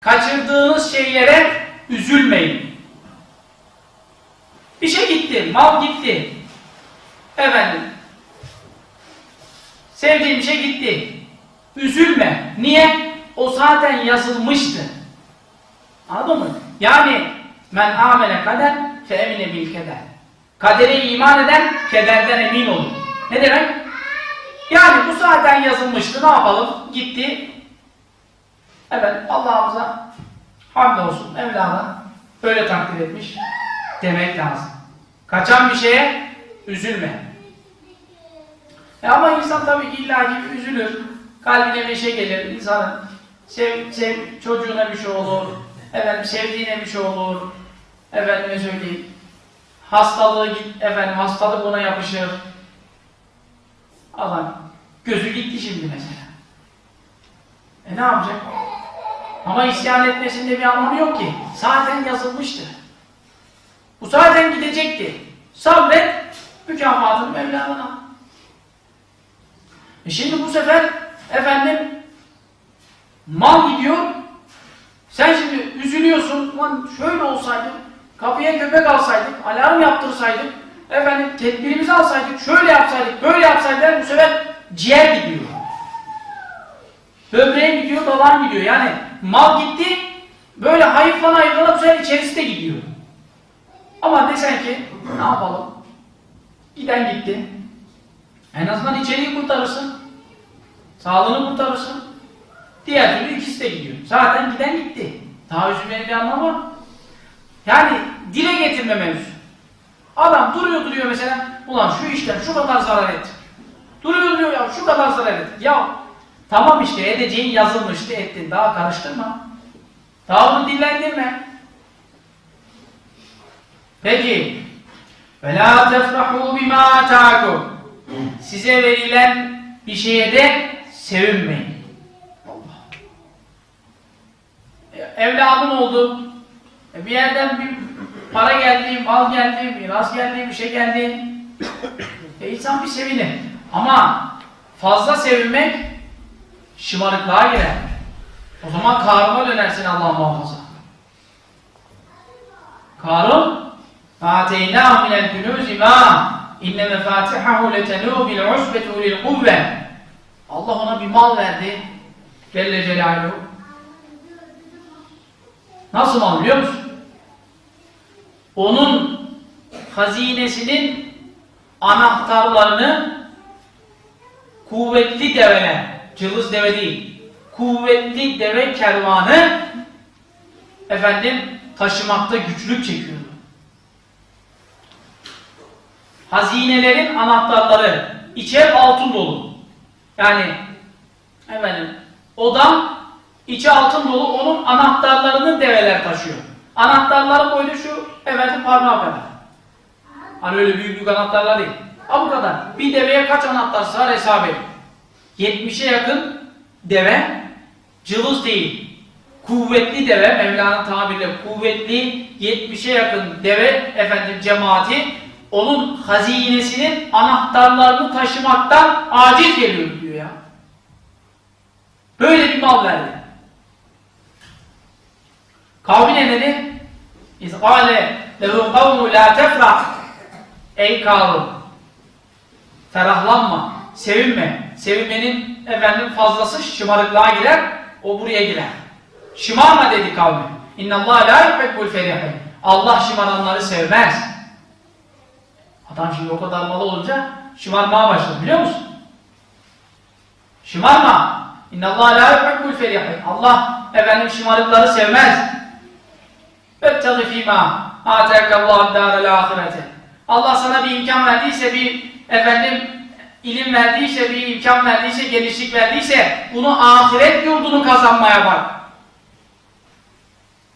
Kaçırdığınız şeylere üzülmeyin. Bir şey gitti, mal gitti. Efendim, sevdiğim şey gitti. Üzülme. Niye? O zaten yazılmıştı. Anladın mı? Yani men amele kader fe emine bil keder. Kadere iman eden kederden emin olur. Ne demek? Yani bu zaten yazılmıştı. Ne yapalım? Gitti. Evet Allah'ımıza hamdolsun. Mevlana böyle takdir etmiş. Demek lazım. Kaçan bir şeye üzülme. E ama insan tabii ki illa gibi üzülür. Kalbine şey gelir. İnsanın sev, sev, çocuğuna bir şey olur. Efendim sevdiğine bir şey olur. Efendime söyleyeyim. Hastalığı git, efendim hastalık ona yapışır. Adam gözü gitti şimdi mesela. E ne yapacak? Ama isyan etmesinde bir anlamı yok ki. Zaten yazılmıştı. Bu zaten gidecekti. Sabret, mükafatını Mevla'dan al. E şimdi bu sefer efendim mal gidiyor. Sen şimdi üzülüyorsun. Lan şöyle olsaydı, kapıya köpek alsaydık, alarm yaptırsaydık, efendim tedbirimizi alsaydık, şöyle yapsaydık, böyle yapsaydık bu sefer ciğer gidiyor. Böbreğe gidiyor, dalan gidiyor. Yani mal gitti, böyle hayıflana hayıflana bu sefer içerisi de gidiyor. Ama desen ki, ne yapalım? Giden gitti. En azından içeriği kurtarırsın. Sağlığını kurtarırsın. Diğer türlü ikisi de gidiyor. Zaten giden gitti. Daha üzülmenin bir anlamı. Yani dile getirme mevzu. Adam duruyor duruyor mesela, ulan şu işten şu kadar zarar ettik. Duruyor duruyor ya şu kadar zarar ettik. Ya Tamam işte edeceğin yazılmıştı ettin. Daha karıştırma. Daha onu dillendirme. Peki. Ve la tefrahu bima ataakum. Size verilen bir şeye de sevinmeyin. Evladım oldu. E, bir yerden bir para geldi, mal geldi, miras geldi, bir şey geldi. E insan bir sevinir. Ama fazla sevinmek şımarıklığa girer. O zaman Karun'a dönersin Allah muhafaza. Karun فَاَتَيْنَاهُ مِنَ الْكُنُوزِ مَا اِنَّ مَفَاتِحَهُ لَتَنُوا بِالْعُسْبَةِ اُلِي الْقُوَّةِ Allah ona bir mal verdi. Celle Celaluhu. Nasıl mal biliyor musun? Onun hazinesinin anahtarlarını kuvvetli develer, cılız deve değil, kuvvetli deve kervanı efendim taşımakta güçlük çekiyordu. Hazinelerin anahtarları içe altın dolu. Yani efendim odam içi altın dolu onun anahtarlarını develer taşıyor. Anahtarların boyunu şu efendim parmağı kadar. Hani öyle büyük büyük anahtarlar değil. Ha bu kadar. Bir deveye kaç anahtar sığar hesap edin. 70'e yakın deve cılız değil. Kuvvetli deve Mevlana tabiriyle kuvvetli 70'e yakın deve efendim cemaati onun hazinesinin anahtarlarını taşımaktan aciz geliyor diyor ya. Böyle bir mal verdi. Kavmine ne dedi? İzgâle lehû kavmu lâ tefrah Ey kavim! Ferahlanma, sevinme. Sevinmenin efendim fazlası şımarıklığa girer, o buraya girer. Şımarma dedi kavmi. İnna Allah la yuhibbul ferihin. Allah şımaranları sevmez. Adam şimdi o kadar malı olunca şımarmaya başladı biliyor musun? Şımarma. İnna Allah la yuhibbul ferihin. Allah efendim şımarıkları sevmez. Vettegi fîmâ âtekallahu dârel âhirete. Allah sana bir imkan verdiyse, bir efendim ilim verdiyse, bir imkan verdiyse, genişlik verdiyse bunu ahiret yurdunu kazanmaya bak.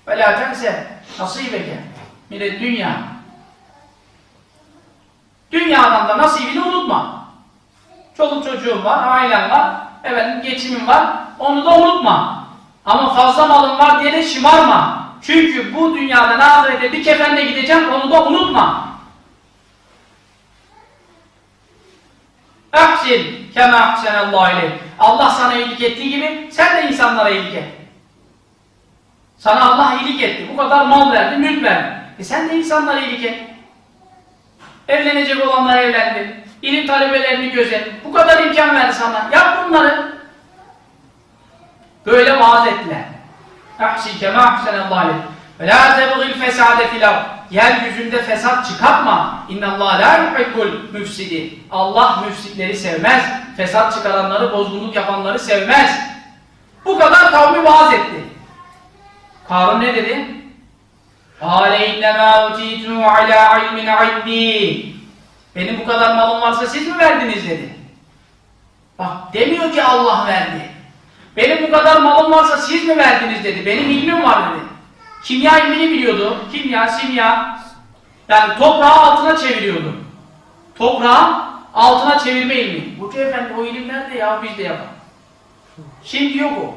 Ve la tense nasibeke mine dünya. Dünyadan da nasibini unutma. Çoluk çocuğun var, ailen var, efendim geçimin var, onu da unutma. Ama fazla malın var diye de şımarma. Çünkü bu dünyadan ahirete bir kefenle gideceğim, onu da unutma. Ahsin kema ahsenallahu ileyh. Allah sana iyilik ettiği gibi sen de insanlara iyilik et. Sana Allah iyilik etti. Bu kadar mal verdi, mülk verdi. E sen de insanlara iyilik et. Evlenecek olanlar evlendi. İlim talebelerini gözet. Bu kadar imkan verdi sana. Yap bunları. Böyle vaaz ettiler. Ahsin kema ahsenallahu aleyh. Ve la tebgil fesade fil yeryüzünde fesat çıkartma. İnna Allah la yuhibbul müfsidi. Allah müfsitleri sevmez. Fesat çıkaranları, bozgunluk yapanları sevmez. Bu kadar kavmi vaaz etti. Karun ne dedi? Kale innemâ utîtû alâ ilmin indî. Benim bu kadar malım varsa siz mi verdiniz dedi. Bak demiyor ki Allah verdi. Benim bu kadar malım varsa siz mi verdiniz dedi. Benim ilmim var dedi. Kimya ilmini biliyordu. Kimya, simya. Yani toprağı altına çeviriyordu. Toprağı altına çevirme ilmi. Hoca efendi o ilim nerede ya biz de yapalım. Şimdi yok o.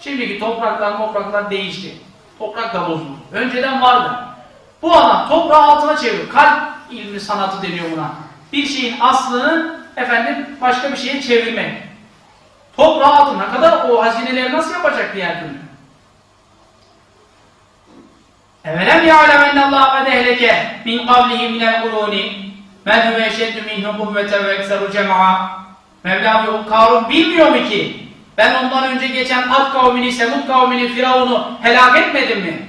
Şimdiki topraklar topraklar değişti. Toprak da bozuldu. Önceden vardı. Bu adam toprağı altına çeviriyor. Kalp ilmi sanatı deniyor buna. Bir şeyin aslını efendim başka bir şeye çevirmek. Toprağı altına kadar o hazineleri nasıl yapacak diğer türlü? Evelem ya'lem ennallâhe kad ehleke min qablihi minel kurûni men huve eşeddu minhu kuvveten ve ekseru cem'a Mevla diyor, Karun bilmiyor mu ki ben ondan önce geçen Ad kavmini, Semud kavmini, Firavun'u helak etmedim mi?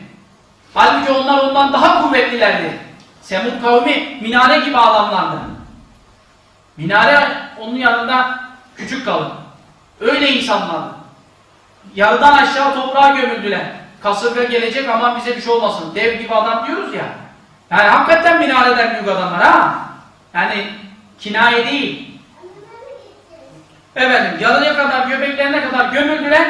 Halbuki onlar ondan daha kuvvetlilerdi. Semud kavmi minare gibi adamlardı. Minare onun yanında küçük kalır. Öyle insanlardı. Yarıdan aşağı toprağa gömüldüler. Kasırga gelecek ama bize bir şey olmasın. Dev gibi adam diyoruz ya. Yani hakikaten minareden büyük adamlar ha. Yani kinaye değil. Efendim yarıya kadar göbeklerine kadar gömüldüler.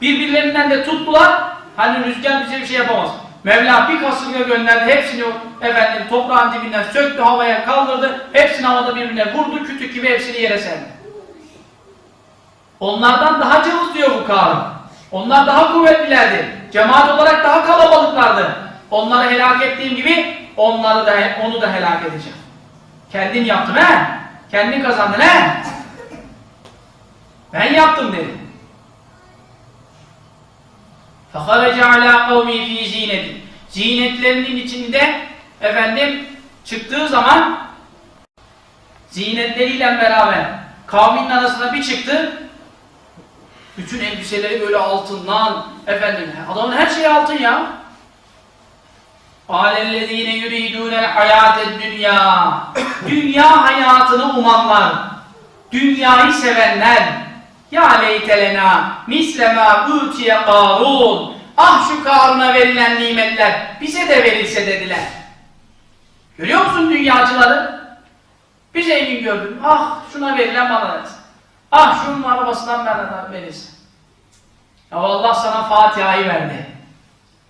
Birbirlerinden de tuttular. Hani rüzgar bize bir şey yapamaz. Mevla bir kasırga gönderdi. Hepsini efendim toprağın dibinden söktü havaya kaldırdı. Hepsini havada birbirine vurdu. Kütük gibi hepsini yere serdi. Onlardan daha cılız diyor bu Karun. Onlar daha kuvvetlilerdi. Cemaat olarak daha kalabalıklardı. Onları helak ettiğim gibi onları da onu da helak edeceğim. Kendin yaptın he? Kendin kazandın he? Ben yaptım dedi. فَخَرَجَ عَلَى قَوْمِي ف۪ي زِينَةٍ Zinetlerinin içinde efendim çıktığı zaman zinetleriyle beraber kavmin arasına bir çıktı bütün elbiseleri böyle altından efendim adamın her şeyi altın ya قَالَ الَّذ۪ينَ يُرِيدُونَ الْحَيَاةَ الدُّنْيَا Dünya hayatını umanlar, dünyayı sevenler, ya leytelena mislema utiye karun. Ah şu Karun'a verilen nimetler bize de verilse dediler. Görüyor musun dünyacıları? Bir zengin gördüm. Ah şuna verilen bana versin. Ah şunun arabasından bana verirsin. Ya Allah sana Fatiha'yı verdi.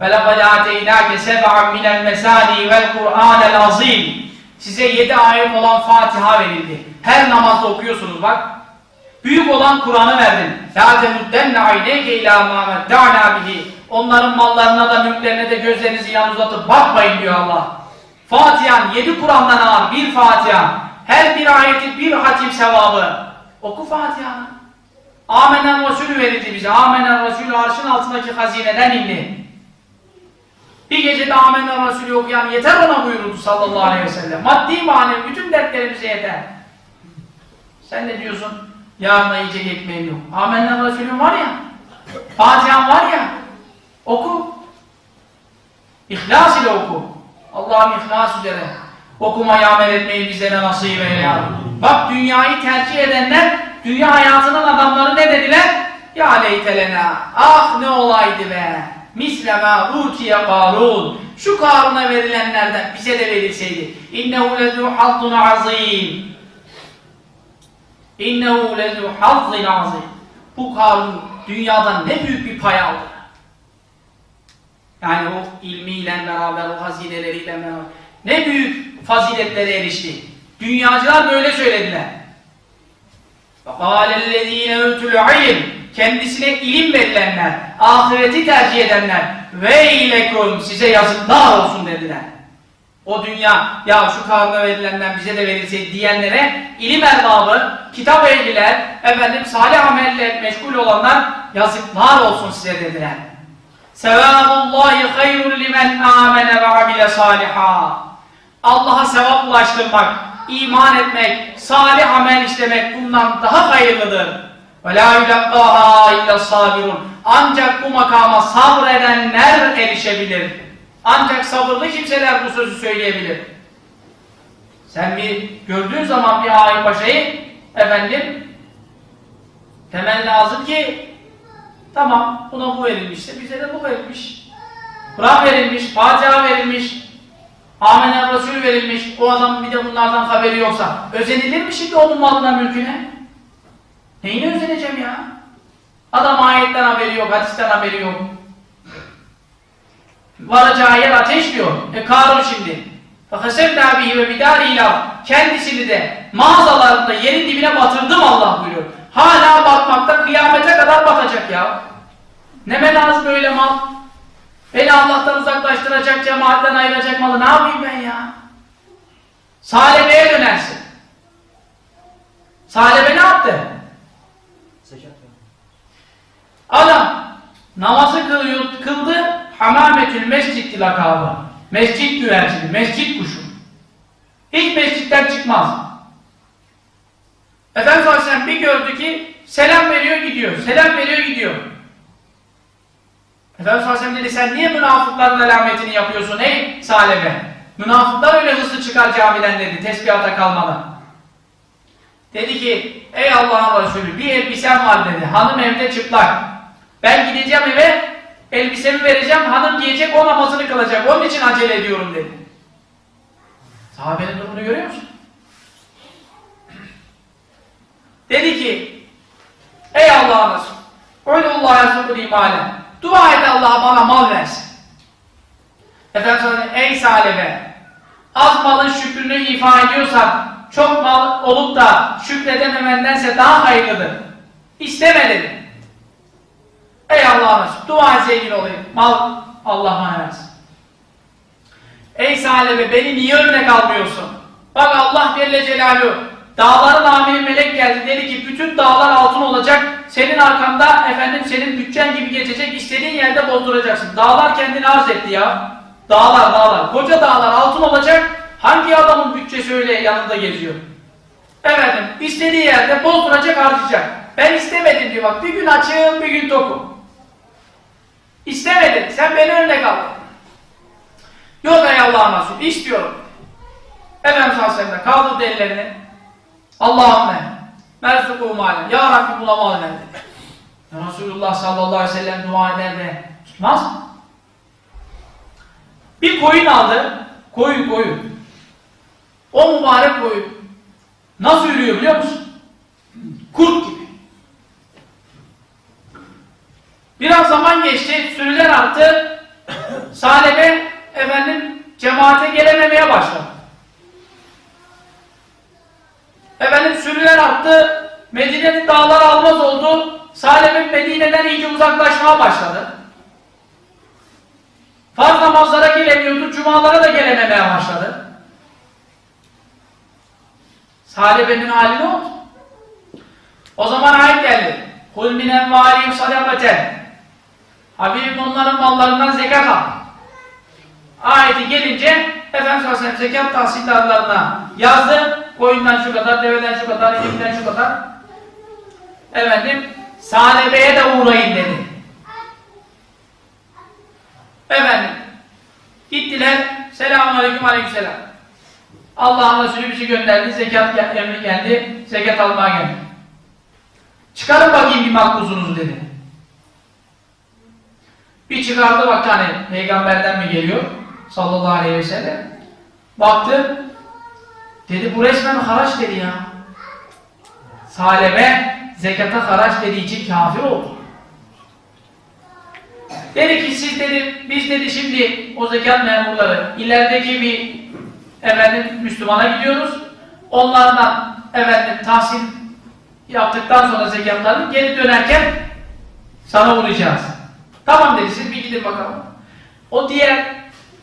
Ve lekad ateynâke seb'an minel mesâni vel Kur'ânel azîm. Size yedi ayet olan Fatiha verildi. Her namazda okuyorsunuz bak. Büyük olan Kur'an'ı verdin. La temuddenne ayneke ilâ mâ medda'nâ bihi. Onların mallarına da mülklerine de gözlerinizi yan uzatıp bakmayın diyor Allah. Fatiha'nın yedi Kur'an'dan ağır bir Fatiha. Her bir ayeti bir hatim sevabı. Oku Fatiha'nı. Amener Resulü verildi bize. Amener Resulü arşın altındaki hazineden indi. Bir gecede Amener Resulü okuyan yeter ona buyuruldu sallallahu aleyhi ve sellem. Maddi manevi bütün dertlerimize yeter. Sen ne diyorsun? Yarına yiyecek ekmeğim yok. Amenna Resulüm var ya. Fatiha'm var ya. Oku. İhlas ile oku. Allah'ım ihlas üzere. Okumayı amel etmeyi bizlere nasip eyle ya. Bak dünyayı tercih edenler, dünya hayatının adamları ne dediler? Ya leytelena. Ah ne olaydı be. Mislema utiye karun. Şu Karun'a verilenlerden bize de verilseydi. İnnehu lezû hazzun azîm. İnnehu lezu hazzin azim. Bu Karun dünyadan ne büyük bir pay aldı. Yani o ilmiyle beraber, o hazineleriyle beraber ne büyük faziletlere erişti. Dünyacılar böyle söylediler. فَقَالَ الَّذ۪ينَ اُتُوا الْعِلْمِ Kendisine ilim verilenler, ahireti tercih edenler وَاَيْلَكُمْ Size yazıklar olsun dediler. O dünya, ya şu Karun'a verilenden bize de verilseydi diyenlere ilim erbabı, kitap ehliler, efendim salih amelle meşgul olanlar yazıklar olsun size dediler. Sevabullahi hayrun limen amene ve amile saliha. Allah'a sevap ulaştırmak, iman etmek, salih amel işlemek bundan daha hayırlıdır. Ve la yulakkaha illa. Ancak bu makama sabredenler erişebilir. Ancak sabırlı kimseler bu sözü söyleyebilir. Sen bir gördüğün zaman bir hain paşayı efendim temel lazım ki tamam buna bu verilmişse bize de bu verilmiş. Kur'an verilmiş, Fatiha verilmiş, Amener Resul verilmiş, o adam bir de bunlardan haberi yoksa özenilir mi şimdi onun malına mülküne? Neyine özeneceğim ya? Adam ayetten haberi yok, hadisten haberi yok. Varacağı yer ateş diyor. E Karun şimdi. فَخَسَبْنَا بِهِ وَبِدَارِ اِلَى Kendisini de mağazalarında yerin dibine batırdım Allah buyuruyor. Hala batmakta kıyamete kadar batacak ya. Neme lazım böyle mal? Beni Allah'tan uzaklaştıracak, cemaatten ayıracak malı ne yapayım ben ya? Salebe'ye dönersin. Salebe ne yaptı? Adam namazı kılıyor, kıldı, hamametül mescid lakabı. Mescit güvercini, mescit kuşu. Hiç mescitten çıkmaz. Efendimiz Aleyhisselam bir gördü ki selam veriyor gidiyor, selam veriyor gidiyor. Efendimiz Aleyhisselam dedi sen niye münafıkların alametini yapıyorsun ey salebe? Münafıklar öyle hızlı çıkar camiden dedi tesbihata kalmadan. Dedi ki ey Allah'ın Resulü bir elbisem var dedi. Hanım evde çıplak. Ben gideceğim eve elbisemi vereceğim. Hanım giyecek o namazını kılacak. Onun için acele ediyorum dedi. Sahabenin durumunu görüyor musun? Dedi ki ey Allah'ın Resulü Uydullah yazıklı imalen Dua et Allah bana mal versin. Efendim sonra ey salebe az malın şükrünü ifa ediyorsan çok mal olup da şükredememendense daha hayırlıdır. İsteme dedi. Ey Resulü dua zengin olayım. Mal Allah bana versin. Ey salebe beni niye örnek almıyorsun? Bak Allah Celle Celaluhu dağların amiri melek geldi dedi ki bütün dağlar altın olacak senin arkanda efendim senin bütçen gibi geçecek istediğin yerde bozduracaksın. Dağlar kendini arz etti ya. Dağlar dağlar. Koca dağlar altın olacak. Hangi adamın bütçesi öyle yanında geziyor? Efendim istediği yerde bozduracak harcayacak. Ben istemedim diyor bak bir gün açığım bir gün tokum. İstemedim sen beni örnek al. Yok ey Allah'ın Resulü istiyorum. Efendimiz Aleyhisselam'da kaldırdı ellerini. Allahümme merzuku malen. Ya Rabbi buna mal ver Resulullah sallallahu aleyhi ve sellem dua eder de tutmaz? Bir koyun aldı. Koyun koyun. O mübarek koyun. Nasıl yürüyor biliyor musun? Kurt gibi. Biraz zaman geçti. Sürüler arttı. Salebe efendim cemaate gelememeye başladı. Efendim sürüler arttı. Medine'nin dağları almaz oldu. Salebe Medine'den iyice uzaklaşmaya başladı. Farz namazlara gelemiyordu. Cumalara da gelememeye başladı. Salebe'nin hali ne oldu? O zaman ayet geldi. Kul minen valim sadakaten. Habibim onların mallarından zekat al. Ayeti gelince Efendimiz Aleyhisselam zekat tahsillerlerine yazdı. Koyundan şu kadar, deveden şu kadar, inekten şu kadar. Efendim, Salebe'ye de uğrayın dedi. Efendim, gittiler. Selamun aleyküm aleykümselam. Allah'ın Resulü bizi gönderdi. Zekat emri geldi. Zekat almaya geldi. Çıkarın bakayım bir makbuzunuzu dedi. Bir çıkardı bak hani peygamberden mi geliyor? Sallallahu aleyhi ve sellem. Baktı. Dedi bu resmen haraç dedi ya. Salebe zekata haraç dediği için kafir oldu. Dedi ki siz dedi, biz dedi şimdi o zekat memurları ilerideki bir efendim Müslümana gidiyoruz. Onlardan efendim tahsil yaptıktan sonra zekatlarını geri dönerken sana uğrayacağız. Tamam dedi siz bir gidin bakalım. O diğer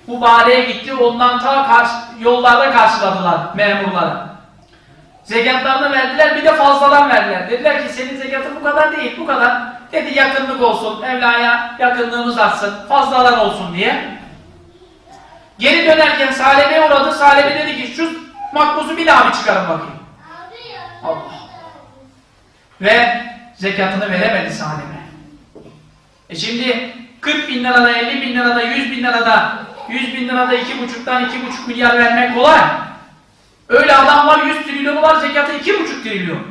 mübareğe gitti ondan ta karşı, yollarda karşıladılar memurları. Zekatlarını verdiler bir de fazladan verdiler. Dediler ki senin zekatın bu kadar değil bu kadar. Dedi yakınlık olsun, Mevla'ya yakınlığımız artsın, fazladan olsun diye. Geri dönerken Salep'e uğradı. Salep'e dedi ki şu makbuzu bir daha bir çıkarın bakayım. Allah. Ve zekatını veremedi Salim'e. E şimdi 40 bin lirada, 50 bin lirada, 100 bin lirada, 100 bin lirada 2,5'tan 2,5 milyar vermek kolay. Öyle adam var 100 trilyonu var zekatı 2,5 trilyon.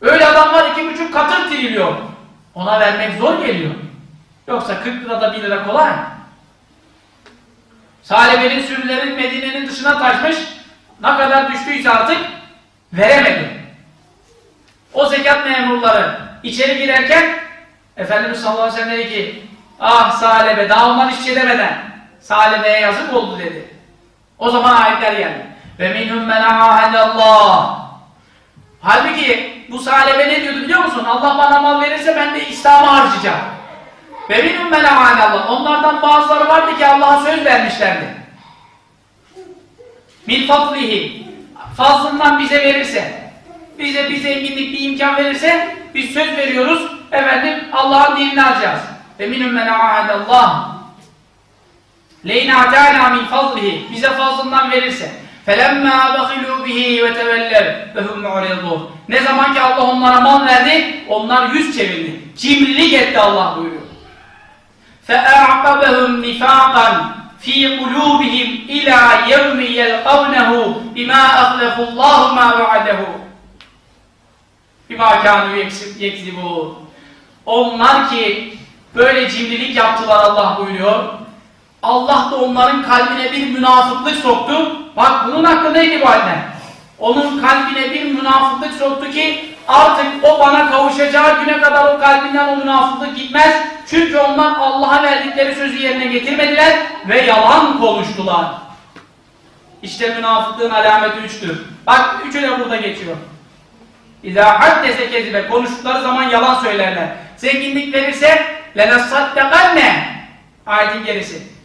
Öyle adam var 2,5 katır trilyon. Ona vermek zor geliyor. Yoksa 40 lirada 1 lira kolay. Salibe'nin sürülerin Medine'nin dışına taşmış. Ne kadar düştüyse artık veremedi. O zekat memurları içeri girerken Efendimiz sallallahu aleyhi ve sellem dedi ki ah Salebe daha onlar şey demeden Salebe'ye yazık oldu dedi. O zaman ayetler geldi. Ve minhum men ahadallah. Halbuki bu Salebe ne diyordu biliyor musun? Allah bana mal verirse ben de İslam'a harcayacağım. Ve minhum men ahadallah. Onlardan bazıları vardı ki Allah'a söz vermişlerdi. Min fadlihi. Fazlından bize verirse, bize bir zenginlik, bir imkan verirse biz söz veriyoruz. Efendim Allah'ın dinini alacağız. Ve minhum men ahadallah. Leyn atana min fadlihi. Bize fazlından verirse. Felemma bakhilu bihi ve teveller ve hum mu'ridun. Ne zaman ki Allah onlara mal verdi, onlar yüz çevirdi. Cimrilik etti Allah buyuruyor. فَاَعْقَبَهُمْ نِفَاقًا فِي قُلُوبِهِمْ اِلَى يَوْمِ يَلْقَوْنَهُ بِمَا أَخْلَفُ اللّٰهُ مَا وَعَدَهُ بِمَا كَانُوا يَكْذِبُونَ Onlar ki böyle cimrilik yaptılar Allah buyuruyor. Allah da onların kalbine bir münafıklık soktu. Bak bunun hakkı neydi bu anne? Onun kalbine bir münafıklık soktu ki artık o bana kavuşacağı güne kadar o kalbinden o münafıklık gitmez. Çünkü onlar Allah'a verdikleri sözü yerine getirmediler ve yalan konuştular. İşte münafıklığın alameti üçtür. Bak üçü de burada geçiyor. İzâ haddese kezibe konuştukları zaman yalan söylerler. Zenginlik verirse lenesaddakanne ayetin gerisi.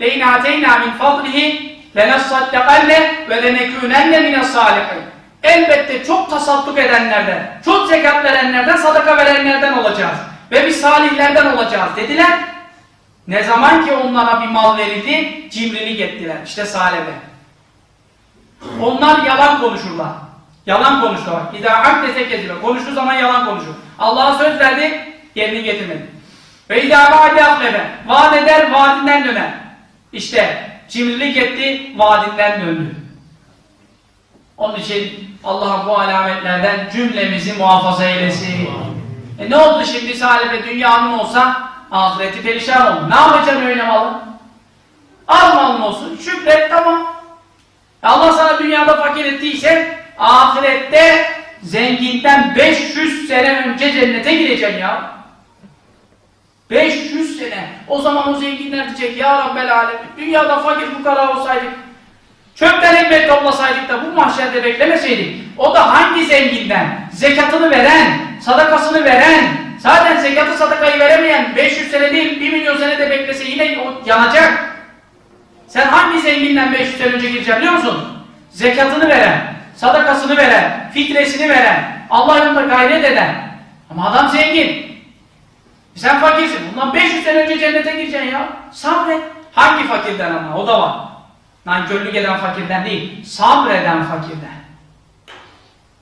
Leyn ateyna min fadlihi lenesaddakanne ve lenekûnenne mines salihin. Elbette çok tasadduk edenlerden, çok zekat verenlerden, sadaka verenlerden olacağız. Ve biz salihlerden olacağız dediler. Ne zaman ki onlara bir mal verildi, cimrilik ettiler. İşte salebe. Onlar yalan konuşurlar. Yalan konuşuyorlar. İdâ akdese kezibe. Konuştuğu zaman yalan konuşur. Allah'a söz verdi, yerini getirmedi. Ve idâ vaadi aklebe. Vaat eder, vaadinden döner. İşte cimrilik etti, vaadinden döndü. Onun için Allah bu alametlerden cümlemizi muhafaza eylesin. E ne oldu şimdi salebe dünyanın olsa ahireti perişan oldu. Ne yapacaksın öyle malı? Al malın olsun, şükret tamam. Allah sana dünyada fakir ettiyse ahirette zenginden 500 sene önce cennete gireceksin ya. 500 sene. O zaman o zenginler diyecek ya Rabbel Alem. Dünyada fakir fukara olsaydık çöpten ekmek toplasaydık da bu mahşerde beklemeseydik. O da hangi zenginden? Zekatını veren, sadakasını veren, zaten zekatı sadakayı veremeyen 500 sene değil 1 milyon sene de beklese yine o yanacak. Sen hangi zenginden 500 sene önce gireceksin biliyor musun? Zekatını veren, sadakasını veren, fitresini veren, Allah yolunda gayret eden. Ama adam zengin. Sen fakirsin. Bundan 500 sene önce cennete gireceksin ya. Sabret. Hangi fakirden ama? O da var. Nankörlük eden fakirden değil. Sabreden fakirden.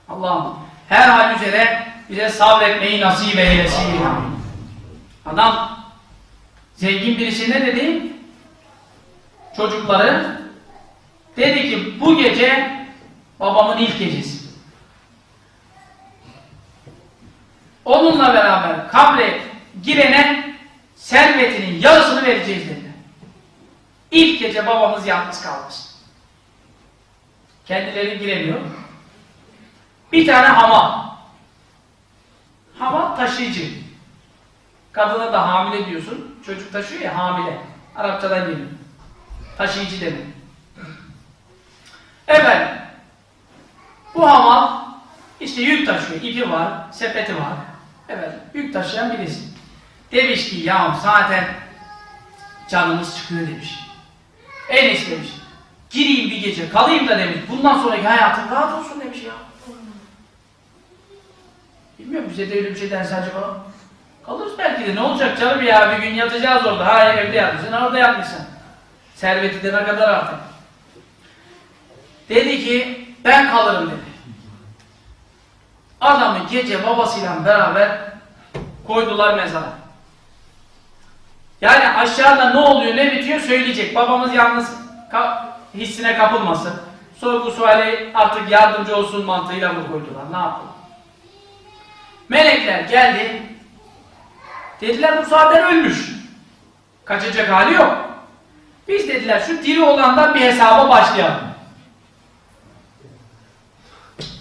Allah'ım her hal üzere bize sabretmeyi nasip eylesin. Adam zengin birisi ne dedi? Çocukları dedi ki bu gece babamın ilk gecesi. Onunla beraber kabre girene servetinin yarısını vereceğiz dedi. İlk gece babamız yalnız kalmış. Kendileri giremiyor. Bir tane hama. Hama taşıyıcı. Kadına da hamile diyorsun. Çocuk taşıyor ya hamile. Arapçadan geliyor. Taşıyıcı demek. Efendim. Bu hamal işte yük taşıyor. ipi var, sepeti var. Evet, yük taşıyan birisi. Demiş ki ya zaten canımız çıkıyor demiş. En demiş. Gireyim bir gece, kalayım da demiş. Bundan sonraki hayatım rahat olsun demiş ya. Bilmiyorum bize de öyle bir şey derse acaba. Kalırız belki de ne olacak canım ya bir gün yatacağız orada. Ha evde yatmışsın, orada yatmışsın. Serveti de ne kadar artık. Dedi ki ben kalırım dedi. Adamı gece babasıyla beraber koydular mezara. Yani aşağıda ne oluyor ne bitiyor söyleyecek. Babamız yalnız ka hissine kapılmasın. Sorgu suali artık yardımcı olsun mantığıyla mı koydular? Ne yaptılar? Melekler geldi. Dediler bu zaten ölmüş. Kaçacak hali yok. Biz dediler şu diri olandan bir hesaba başlayalım.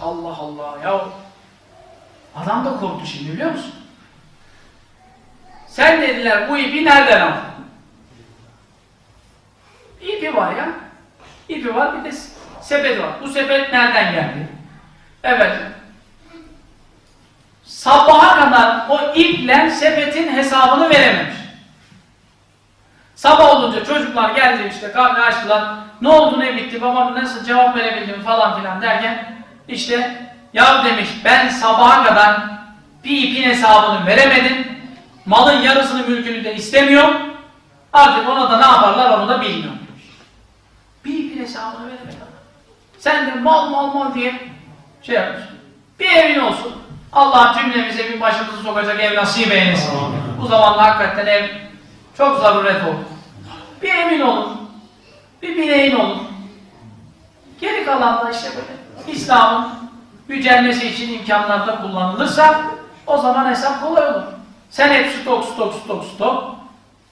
Allah Allah ya. Adam da korktu şimdi biliyor musun? Sen dediler bu ipi nereden aldın? İpi var ya. İpi var bir de sepet var. Bu sepet nereden geldi? Evet. Sabaha kadar o iple sepetin hesabını verememiş. Sabah olunca çocuklar geldi işte kahve açtılar. Ne oldu ne bitti babam nasıl cevap verebildim falan filan derken işte ya demiş ben sabaha kadar bir ipin hesabını veremedim. Malın yarısını mülkünü de istemiyorum. Artık ona da ne yaparlar onu da bilmiyorum. Bir ipin hesabını veremedim. Sen de mal mal mal diye şey yapıyorsun. Bir evin olsun. Allah cümlemize bir başımızı sokacak ev nasip eylesin. Bu zamanda hakikaten ev çok zaruret oldu. Bir emin olun. Bir bileğin olun. Geri kalan da işte böyle İslam'ın yücelmesi için imkanlarda kullanılırsa o zaman hesap kolay olur. Sen hep stok stok stok stok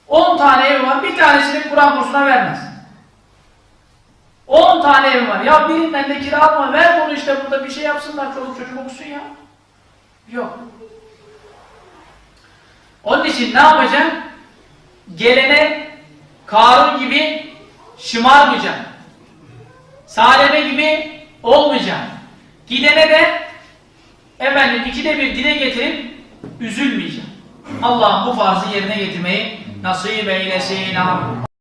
10 tane ev var bir tanesini Kur'an kursuna vermez. 10 tane ev var. Ya birinden de kira alma ver bunu işte burada bir şey yapsınlar çoluk çocuk okusun ya. Yok. Onun için ne yapacaksın? Gelene Karun gibi şımarmayacaksın. Salebe gibi olmayacaksın. Gidene de efendim ikide bir dile getirip üzülmeyeceksin. Allah'ım bu farzı yerine getirmeyi nasip eylesin. Amin.